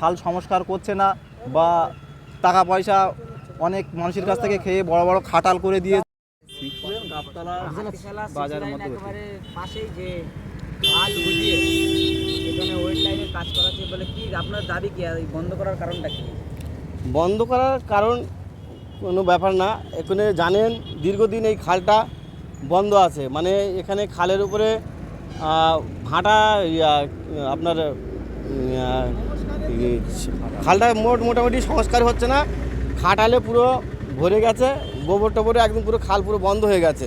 খাল সংস্কার করছে না বা টাকা পয়সা অনেক মানুষের কাছ থেকে খেয়ে বড় বড় খাটাল করে দিয়ে বাজারের লাইন পাশেই যে খাল বুঝিয়ে এখানে ওয়েট লাইনের কাজ করাচ্ছে বলে কি আপনার দাবি কি? আর এই বন্ধ করার কারণটা কি? বন্ধ করার কারণ কোনো ব্যাপার না। এখানে জানেন দীর্ঘদিন এই খালটা বন্ধ আছে। মানে এখানে খালের উপরে ভাটা আপনার খালটা মোট মোটামুটি সংস্কার হচ্ছে না। খাটালে পুরো ভরে গেছে গোবর টোবরে একদম পুরো খাল পুরো বন্ধ হয়ে গেছে।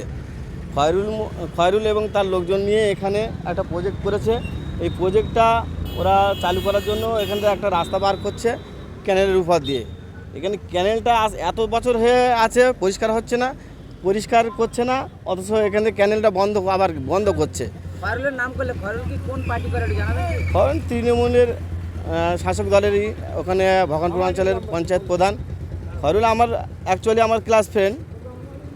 খয়রুল খয়রুল এবং তার লোকজন নিয়ে এখানে একটা প্রজেক্ট করেছে। এই প্রজেক্টটা ওরা চালু করার জন্য এখান থেকে একটা রাস্তা বার করছে ক্যানেলের উপর দিয়ে। এখানে ক্যানেলটা এত বছর হয়ে আছে পরিষ্কার হচ্ছে না পরিষ্কার করছে না অথচ এখান থেকে ক্যানেলটা বন্ধ আবার বন্ধ করছে। খয়রুলের নাম করলে খয়রুল কি কোন পার্টি করে জানাবেন তৃণমূলের শাসক দলেরই ওখানে ভগবানপুর অঞ্চলের পঞ্চায়েত প্রধান। খয়রুল আমার অ্যাকচুয়ালি আমার ক্লাস ফ্রেন্ড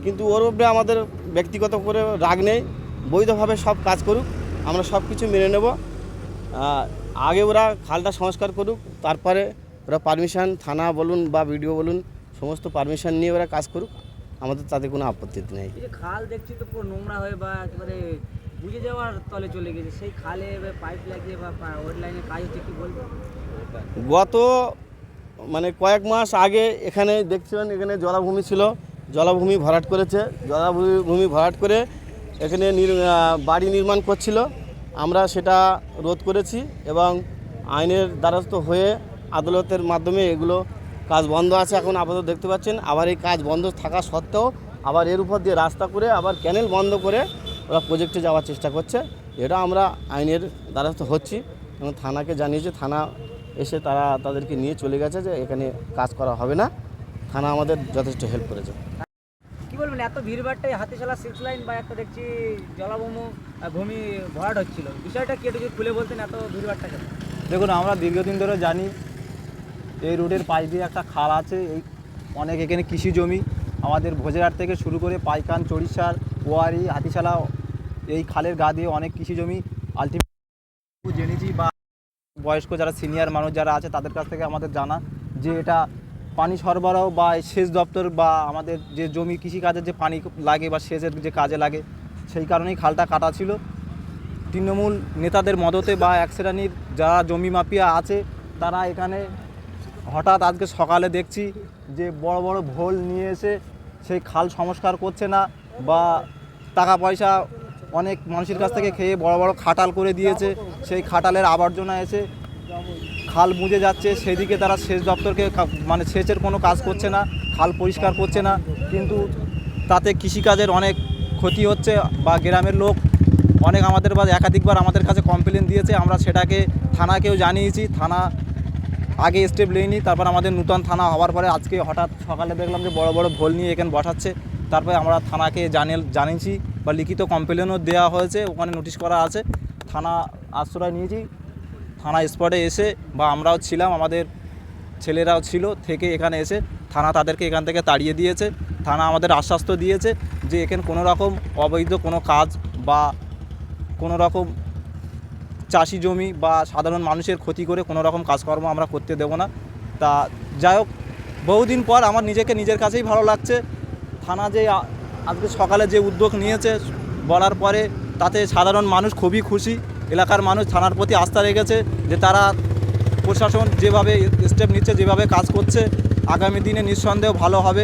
কিন্তু ওর উপরে আমাদের ব্যক্তিগত করে রাগ নেই। বৈধভাবে সব কাজ করুক, আমরা সব কিছু মেনে নেব। আগে ওরা খালটা সংস্কার করুক, তারপরে ওরা পারমিশন থানা বলুন বা বিডিও বলুন, সমস্ত পারমিশন নিয়ে ওরা কাজ করুক। আমাদের তাতে কোনো আপত্তি নেই। খাল দেখছি তো পুরো নোংরা হয়ে বা একেবারে বুঝে যাওয়ার তলে চলে গেছে। সেই খালে পাইপ লাগিয়ে বা ওয়েট লাইনের কাজ হচ্ছে কি বলব? গত মানে কয়েক মাস আগে এখানে দেখছিলেন, এখানে জলাভূমি ছিল। জলাভূমি ভরাট করেছে। জলাভূমি ভরাট করে এখানে বাড়ি নির্মাণ করছিল। আমরা সেটা রোধ করেছি এবং আইনের দ্বারস্থ হয়ে আদালতের মাধ্যমে এগুলো কাজ বন্ধ আছে এখন আপাতত দেখতে পাচ্ছেন। আবার এই কাজ বন্ধ থাকা সত্ত্বেও আবার এর উপর দিয়ে রাস্তা করে আবার ক্যানেল বন্ধ করে ওরা প্রজেক্টে যাওয়ার চেষ্টা করছে। এটা আমরা আইনের দ্বারস্থ হচ্ছি এবং থানাকে জানিয়েছে থানা এসে তারা তাদেরকে নিয়ে চলে গেছে যে এখানে কাজ করা হবে না। থানা আমাদের যথেষ্ট হেল্প করেছে। কি বলবেন এত ভিড়ভাড়টাই হাতিশালা সিক্স লাইন বা একটা দেখছি জলাভূমি ভূমি ভরাট হচ্ছিল। বিষয়টা কি একটু যদি খুলে বলতেন এত ভিড়ভাড়টা কেন? দেখুন আমরা দীর্ঘদিন ধরে জানি এই রোডের পাশ দিয়ে একটা খাল আছে এই অনেক এখানে কৃষি জমি। আমাদের ভোজেরহাট থেকে শুরু করে পাইকান চড়িষ্যার ওয়ারি হাতিশালা, এই খালের গা দিয়ে অনেক কৃষি জমি আলটিমেট জেনেছি বা বয়স্ক যারা সিনিয়র মানুষ যারা আছে তাদের কাছ থেকে আমাদের জানা যে এটা পানি সরবরাহ বা সেচ দপ্তর বা আমাদের যে জমি কৃষিকাজের যে পানি লাগে বা সেচের যে কাজে লাগে, সেই কারণেই খালটা কাটা ছিল। তৃণমূল নেতাদের মদতে বা এক শ্রেণির যারা জমি মাফিয়া আছে, তারা এখানে হঠাৎ আজকে সকালে দেখছি যে বড় বড় ভোল নিয়ে এসে সেই খাল সংস্কার করছে না বা টাকা পয়সা অনেক মানুষের কাছ থেকে খেয়ে বড় বড় খাটাল করে দিয়েছে। সেই খাটালের আবর্জনা এসে খাল বুঝে যাচ্ছে। সেদিকে তারা সেচ দপ্তরকে মানে সেচের কোনো কাজ করছে না, খাল পরিষ্কার করছে না। কিন্তু তাতে কৃষিকাজের অনেক ক্ষতি হচ্ছে বা গ্রামের লোক অনেক আমাদের বা একাধিকবার আমাদের কাছে কমপ্লেন দিয়েছে। আমরা সেটাকে থানাকেও জানিয়েছি। থানা আগে স্টেপ নেয়নি। তারপর আমাদের নূতন থানা হওয়ার পরে আজকে হঠাৎ সকালে দেখলাম যে বড় বড় ভোল নিয়ে এখানে বসাচ্ছে। তারপরে আমরা থানাকে জানিয়ে জানিয়েছি বা লিখিত কমপ্লেনও দেওয়া হয়েছে, ওখানে নোটিশ করা আছে। থানা আশ্রয় নিয়েছি। থানা স্পটে এসে বা আমরাও ছিলাম, আমাদের ছেলেরাও ছিল, থেকে এখানে এসে থানা তাদেরকে এখান থেকে তাড়িয়ে দিয়েছে। থানা আমাদের আশ্বাস দিয়েছে যে এখানে কোনো রকম অবৈধ কোনো কাজ বা কোনো রকম চাষি জমি বা সাধারণ মানুষের ক্ষতি করে কোনো রকম কাজকর্ম আমরা করতে দেবো না। তা যাই হোক, বহুদিন পর আমার নিজেকে নিজের কাছেই ভালো লাগছে। থানা যে আজকে সকালে যে উদ্যোগ নিয়েছে বলার পরে তাতে সাধারণ মানুষ খুবই খুশি। এলাকার মানুষ থানার প্রতি আস্থা রেখেছে যে তারা প্রশাসন যেভাবে স্টেপ নিচ্ছে, যেভাবে কাজ করছে, আগামী দিনে নিঃসন্দেহ ভালো হবে।